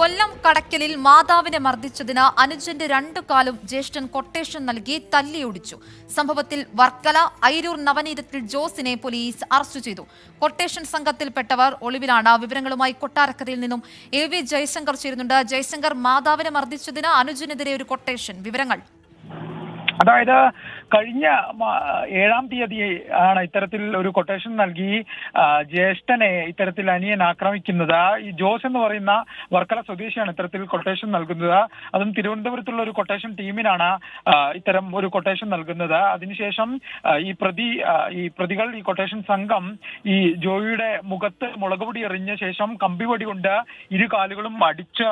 കൊല്ലം കടക്കലിൽ മാതാവിനെ മർദ്ദിച്ചതിന് അനുജന്റെ രണ്ടു കാലും ജ്യേഷ്ഠൻ കൊട്ടേഷൻ നൽകി തല്ലിയൊടിച്ചു. സംഭവത്തിൽ വർക്കല ഐരൂർ നവനീതത്തിൽ ജോസിനെ പോലീസ് അറസ്റ്റ് ചെയ്തു. കൊട്ടേഷൻ സംഘത്തിൽപ്പെട്ടവർ ഒളിവിലാണ്. വിവരങ്ങളുമായി കൊട്ടാരക്കരയിൽ നിന്നും എ വി ജയശങ്കർ ചേരുന്നുണ്ട്. ജയശങ്കർ മാതാവിനെ മർദ്ദിച്ചതിന് അനുജനെതിരെ ഒരു കൊട്ടേഷൻ. വിവരങ്ങൾ അതായത് കഴിഞ്ഞ ഏഴാം തീയതി ആണ് ഇത്തരത്തിൽ ഒരു കൊട്ടേഷൻ നൽകി ജ്യേഷ്ഠനെ ഇത്തരത്തിൽ അനിയൻ ആക്രമിക്കുന്നത്. ഈ ജോസ് എന്ന് പറയുന്ന വർക്കല സ്വദേശിയാണ് ഇത്തരത്തിൽ കൊട്ടേഷൻ നൽകുന്നത്. അതും തിരുവനന്തപുരത്തുള്ള ഒരു കൊട്ടേഷൻ ടീമിനാണ് ഇത്തരം ഒരു കൊട്ടേഷൻ നൽകുന്നത്. അതിനുശേഷം ഈ പ്രതി ഈ പ്രതികൾ ഈ കൊട്ടേഷൻ സംഘം ഈ ജോയിയുടെ മുഖത്ത് മുളകുപൊടി എറിഞ്ഞ ശേഷം കമ്പിവടി കൊണ്ട് ഇരു കാലുകളും അടിച്ച്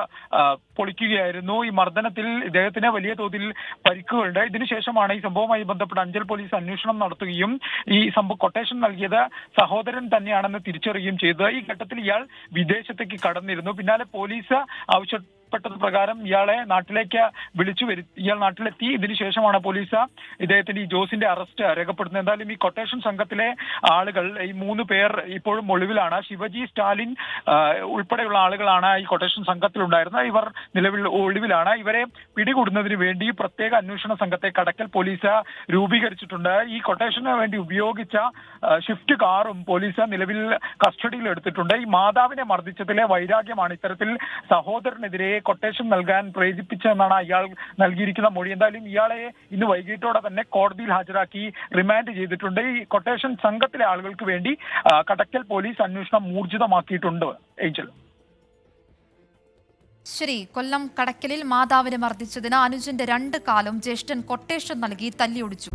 പൊളിക്കുകയായിരുന്നു. ഈ മർദ്ദനത്തിൽ ഇദ്ദേഹത്തിന് വലിയ തോതിൽ പരിക്കുകളുണ്ട്. ഇതിനുശേഷമാണ് ഈ സംഭവവുമായി ബന്ധപ്പെട്ട് അഞ്ചൽ പോലീസ് അന്വേഷണം നടത്തുകയും ഈ സംഭവം കൊട്ടേഷൻ നൽകിയത് സഹോദരൻ തന്നെയാണെന്ന് തിരിച്ചറിയുകയും ചെയ്തത്. ഈ ഘട്ടത്തിൽ ഇയാൾ വിദേശത്തേക്ക് കടന്നിരുന്നു. പിന്നാലെ പോലീസ് ആവശ്യപ്പെട്ടത് പ്രകാരം ഇയാളെ നാട്ടിലേക്ക് വിളിച്ചു വരു ഇയാൾ നാട്ടിലെത്തി. ഇതിനുശേഷമാണ് പോലീസ് ഇദ്ദേഹത്തിന്റെ ഈ ജോസിന്റെ അറസ്റ്റ് രേഖപ്പെടുത്തുന്നത്. എന്തായാലും ഈ കൊട്ടേഷൻ സംഘത്തിലെ ആളുകൾ ഈ മൂന്ന് പേർ ഇപ്പോഴും ഒളിവിലാണ്. ശിവജി സ്റ്റാലിൻ ഉൾപ്പെടെയുള്ള ആളുകളാണ് ഈ കൊട്ടേഷൻ സംഘത്തിലുണ്ടായിരുന്നത്. ഇവർ നിലവിൽ ഒളിവിലാണ്. ഇവരെ പിടികൂടുന്നതിന് വേണ്ടി പ്രത്യേക അന്വേഷണ സംഘത്തെ കടക്കൽ പോലീസ് രൂപീകരിച്ചിട്ടുണ്ട്. ഈ കൊട്ടേഷന് വേണ്ടി ഉപയോഗിച്ച ഷിഫ്റ്റ് കാറും പോലീസ് നിലവിൽ കസ്റ്റഡിയിൽ എടുത്തിട്ടുണ്ട് ഈ മാതാവിനെ മർദ്ദിച്ചതിലെ വൈരാഗ്യമാണ് ഇത്തരത്തിൽ സഹോദരനെതിരെ കൊട്ടേഷൻ നൽകാൻ പ്രേരിപ്പിച്ചതെന്നാണ് ഇയാൾ നൽകിയിരിക്കുന്ന മൊഴി. എന്തായാലും ഇയാളെ ഇന്ന് വൈകിട്ടോടെ തന്നെ കോടതിയിൽ ഹാജരാക്കി റിമാൻഡ് ചെയ്തിട്ടുണ്ട്. ഈ കൊട്ടേഷൻ സംഘത്തിലെ ആളുകൾക്ക് വേണ്ടി കടക്കൽ പോലീസ് അന്വേഷണം ഊർജിതമാക്കിയിട്ടുണ്ട്. ഏഞ്ചൽ. ശരി കൊല്ലം കടക്കലിൽ മാതാവിനെ മർദ്ദിച്ചതിന് അനുജന്റെ രണ്ട് കാലും ജ്യേഷ്ഠൻ കൊട്ടേഷൻ നൽകി തല്ലിയൊടിച്ചു.